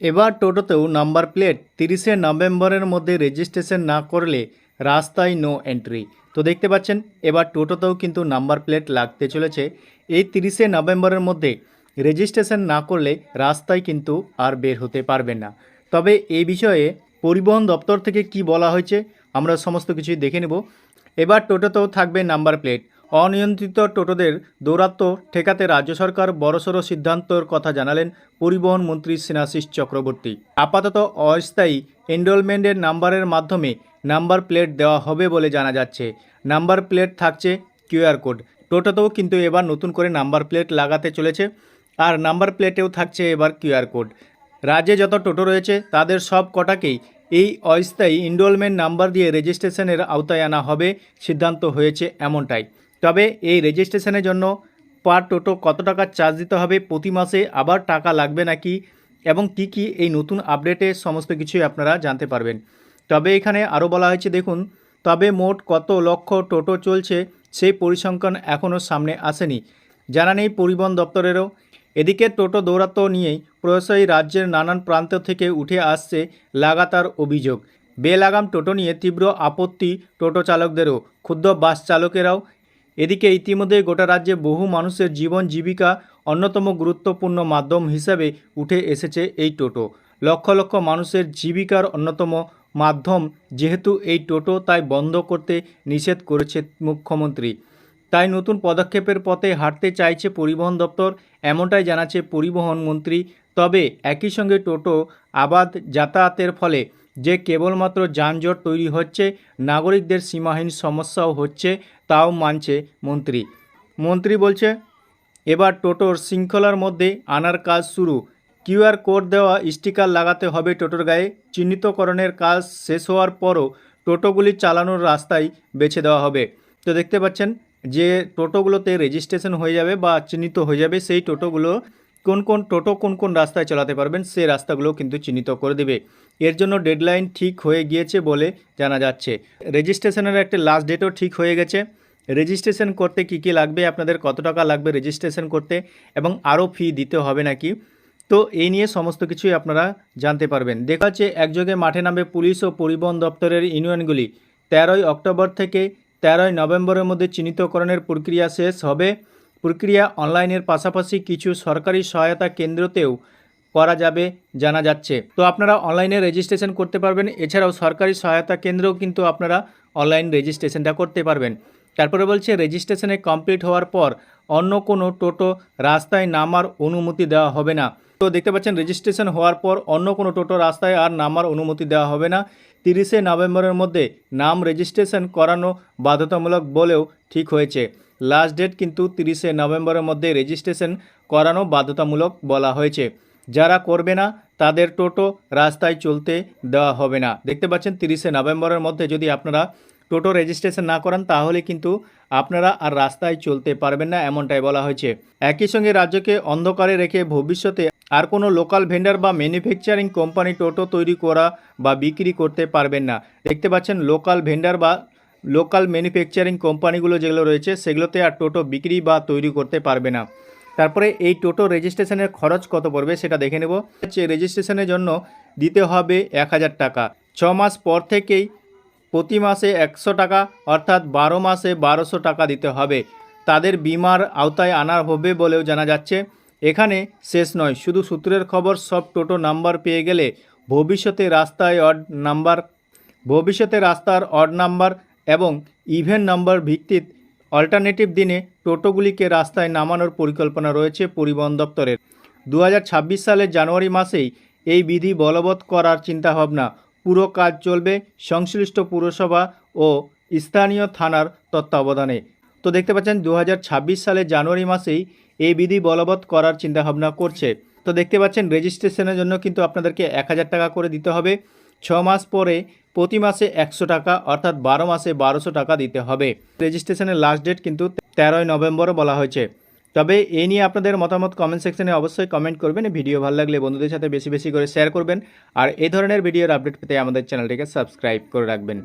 এবার টোটোতেও number plate তিরিশে নভেম্বরের মধ্যে রেজিস্ট্রেশন না করলে রাস্তায় নো এন্ট্রি তো দেখতে পাচ্ছেন, এবার টোটোতেও কিন্তু নাম্বার প্লেট লাগতে চলেছে। এই তিরিশে নভেম্বরের মধ্যে রেজিস্ট্রেশন না করলে রাস্তায় কিন্তু আর বের হতে পারবেন না। তবে এই বিষয়ে পরিবহন দপ্তর থেকে কি বলা হয়েছে, আমরা সমস্ত কিছুই দেখে নেব। এবার টোটোতেও থাকবে নাম্বার প্লেট। অনিয়ন্ত্রিত টোটোদের দৌরাত্ম ঠেকাতে রাজ্য সরকার বড়সড় সিদ্ধান্তর কথা জানালেন পরিবহন মন্ত্রী স্নেহাশিস চক্রবর্তী। আপাতত অস্থায়ী এনরোলমেন্টের নাম্বারের মাধ্যমে নাম্বার প্লেট দেওয়া হবে বলে জানা যাচ্ছে। নাম্বার প্লেট থাকছে কিউআর কোড। টোটোতেও কিন্তু এবার নতুন করে নাম্বার প্লেট লাগাতে চলেছে আর নাম্বার প্লেটেও থাকছে এবার কিউআর কোড। রাজ্যে যত টোটো রয়েছে, তাদের সব কটাকেই এই অস্থায়ী এনরোলমেন্ট নাম্বার দিয়ে রেজিস্ট্রেশনের আওতায় আনা হবে, সিদ্ধান্ত হয়েছে এমনটাই। তবে এই রেজিস্ট্রেশনের জন্য পার টোটো কত টাকা চার্জ দিতে হবে প্রতি মাসে আবার টাকা লাগবে নাকি এবং কি কি এই নতুন আপডেটে সমস্ত কিছুই আপনারা জানতে পারবেন। তবে এখানে আরও বলা হয়েছে, দেখুন, তবে মোট কত লক্ষ টোটো চলছে সেই পরিসংখ্যান এখনও সামনে আসেনি। জানা নেই পরিবহন দপ্তরেরও। এদিকে টোটো দৌরাত্ম নিয়েই প্রয়াসই রাজ্যের নানান প্রান্ত থেকে উঠে আসছে লাগাতার অভিযোগ। বেলাগাম টোটো নিয়ে তীব্র আপত্তি টোটো চালকদেরও ক্ষুদ্র বাস চালকেরাও এদিকে ইতিমধ্যে গোটা রাজ্যে বহু মানুষের জীবন জীবিকা অন্যতম গুরুত্বপূর্ণ মাধ্যম হিসাবে উঠে এসেছে এই টোটো। লক্ষ লক্ষ মানুষের জীবিকার অন্যতম মাধ্যম যেহেতু এই টোটো তাই বন্ধ করতে নিষেধ করেছে মুখ্যমন্ত্রী। তাই নতুন পদক্ষেপের পথে হাঁটতে চাইছে পরিবহন দপ্তর, এমনটাই জানাচ্ছে পরিবহন মন্ত্রী। তবে একই সঙ্গে টোটো আবাদ যাতায়াতের ফলে যে কেবলমাত্র যানজট তৈরি হচ্ছে, নাগরিকদের সীমাহীন সমস্যাও হচ্ছে, তাও মানছে মন্ত্রী। মন্ত্রী বলছে, এবার টোটোর শৃঙ্খলার মধ্যে আনার কাজ শুরু। কিউআর কোড দেওয়া স্টিকার লাগাতে হবে টোটোর গায়ে। চিহ্নিতকরণের কাজ শেষ হওয়ার পরও টোটোগুলি চালানোর রাস্তায় বেছে দেওয়া হবে। তো দেখতে পাচ্ছেন, যে টোটোগুলোতে রেজিস্ট্রেশন হয়ে যাবে বা চিহ্নিত হয়ে যাবে, সেই টোটোগুলো কোন কোন টোটো কোন কোন রাস্তায় চালাতে পারবেন, সে রাস্তাগুলো কিন্তু চিহ্নিত করে দেবে। এর জন্য ডেডলাইন ঠিক হয়ে গিয়েছে বলে জানা যাচ্ছে। রেজিস্ট্রেশনের একটা লাস্ট ডেটও ঠিক হয়ে গেছে। রেজিস্ট্রেশন করতে কি কি লাগবে, আপনাদের কত টাকা লাগবে রেজিস্ট্রেশন করতে এবং আরও ফি দিতে হবে নাকি? তো এই নিয়ে সমস্ত কিছুই আপনারা জানতে পারবেন। দেখা যাচ্ছে একযোগে মাঠে নামবে পুলিশ ও পরিবহন দপ্তরের ইউনিয়নগুলি। তেরোই অক্টোবর থেকে তেরোই নভেম্বরের মধ্যে চিহ্নিতকরণের প্রক্রিয়া শেষ হবে। প্রক্রিয়া অনলাইনের পাশাপাশি কিছু সরকারি সহায়তা কেন্দ্রতেও করা যাবে, জানা যাচ্ছে। তো আপনারা অনলাইনে রেজিস্ট্রেশন করতে পারবেন। এছাড়াও সরকারি সহায়তা কেন্দ্রেও কিন্তু আপনারা অনলাইন রেজিস্ট্রেশনটা করতে পারবেন। তারপরে বলছে, রেজিস্ট্রেশনে কমপ্লিট হওয়ার পর অন্য কোনো টোটো রাস্তায় নামার অনুমতি দেওয়া হবে না। তো দেখতে পাচ্ছেন, রেজিস্ট্রেশন হওয়ার পর অন্য কোনো টোটো রাস্তায় আর নামার অনুমতি দেওয়া হবে না। তিরিশে নভেম্বরের মধ্যে নাম রেজিস্ট্রেশন করানো বাধ্যতামূলক বলেও ঠিক হয়েছে। লাস্ট ডেট কিন্তু তিরিশে নভেম্বরের মধ্যে রেজিস্ট্রেশন করানো বাধ্যতামূলক বলা হয়েছে। যারা করবে না, তাদের টোটো রাস্তায় চলতে দেওয়া হবে না। দেখতে পাচ্ছেন, তিরিশে নভেম্বরের মধ্যে যদি আপনারা টোটো রেজিস্ট্রেশন না করান, তাহলে কিন্তু আপনারা আর রাস্তায় চলতে পারবেন না, এমনটাই বলা হয়েছে। একই সঙ্গে রাজ্যকে অন্ধকারে রেখে ভবিষ্যতে আর কোনো লোকাল ভেন্ডার বা ম্যানুফ্যাকচারিং কোম্পানি টোটো তৈরি করা বা বিক্রি করতে পারবেন না। দেখতে পাচ্ছেন লোকাল ভেন্ডার বা লোকাল ম্যানুফ্যাকচারিং কোম্পানিগুলো যেগুলো রয়েছে, সেগুলোতে আর টোটো বিক্রি বা তৈরি করতে পারবে না। তারপরে এই টোটো রেজিস্ট্রেশনের খরচ কত পড়বে সেটা দেখে নেব। হচ্ছে রেজিস্ট্রেশনের জন্য দিতে হবে এক হাজার টাকা। ছ মাস পর থেকেই প্রতি মাসে একশো টাকা, অর্থাৎ বারো মাসে বারোশো টাকা দিতে হবে। তাদের বিমার আওতায় আনা হবে বলেও জানা যাচ্ছে। এখানে শেষ নয়, শুধু সূত্রের খবর, সব টোটো নাম্বার পেয়ে গেলে ভবিষ্যতে রাস্তায় অড নাম্বার, ভবিষ্যতে রাস্তার অড নাম্বার এবং ইভেন নাম্বার ভিত্তিত অল্টারনেটিভ দিনে টোটোগুলিকে রাস্তায় নামানোর পরিকল্পনা রয়েছে পরিবহন দপ্তরের। দু হাজার ছাব্বিশ সালের জানুয়ারি মাসেই এই বিধি বলবৎ করার চিন্তাভাবনা পুরো কাজ চলবে সংশ্লিষ্ট পুরসভা ও স্থানীয় থানার তত্ত্বাবধানে। তো দেখতে পাচ্ছেন দু হাজার ছাব্বিশ সালের জানুয়ারি মাসেই এই বিধি বলবৎ করার চিন্তাভাবনা করছে। তো দেখতে পাচ্ছেন রেজিস্ট্রেশনের জন্য কিন্তু আপনাদেরকে এক হাজার টাকা করে দিতে হবে। ছ মাস পরে প্রতি মাসে একশো টাকা, অর্থাৎ বারো মাসে বারোশো টাকা দিতে হবে। রেজিস্ট্রেশনের লাস্ট ডেট কিন্তু তেরোই নভেম্বরও বলা হয়েছে। তবে এ নিয়ে আপনাদের মতামত কমেন্ট সেকশনে অবশ্যই কমেন্ট করবেন। ভিডিও ভালো লাগলে বন্ধুদের সাথে বেশি বেশি করে শেয়ার করবেন। আর এই ধরনের ভিডিওর আপডেট পেতে আমাদের চ্যানেলটিকে সাবস্ক্রাইব করে রাখবেন।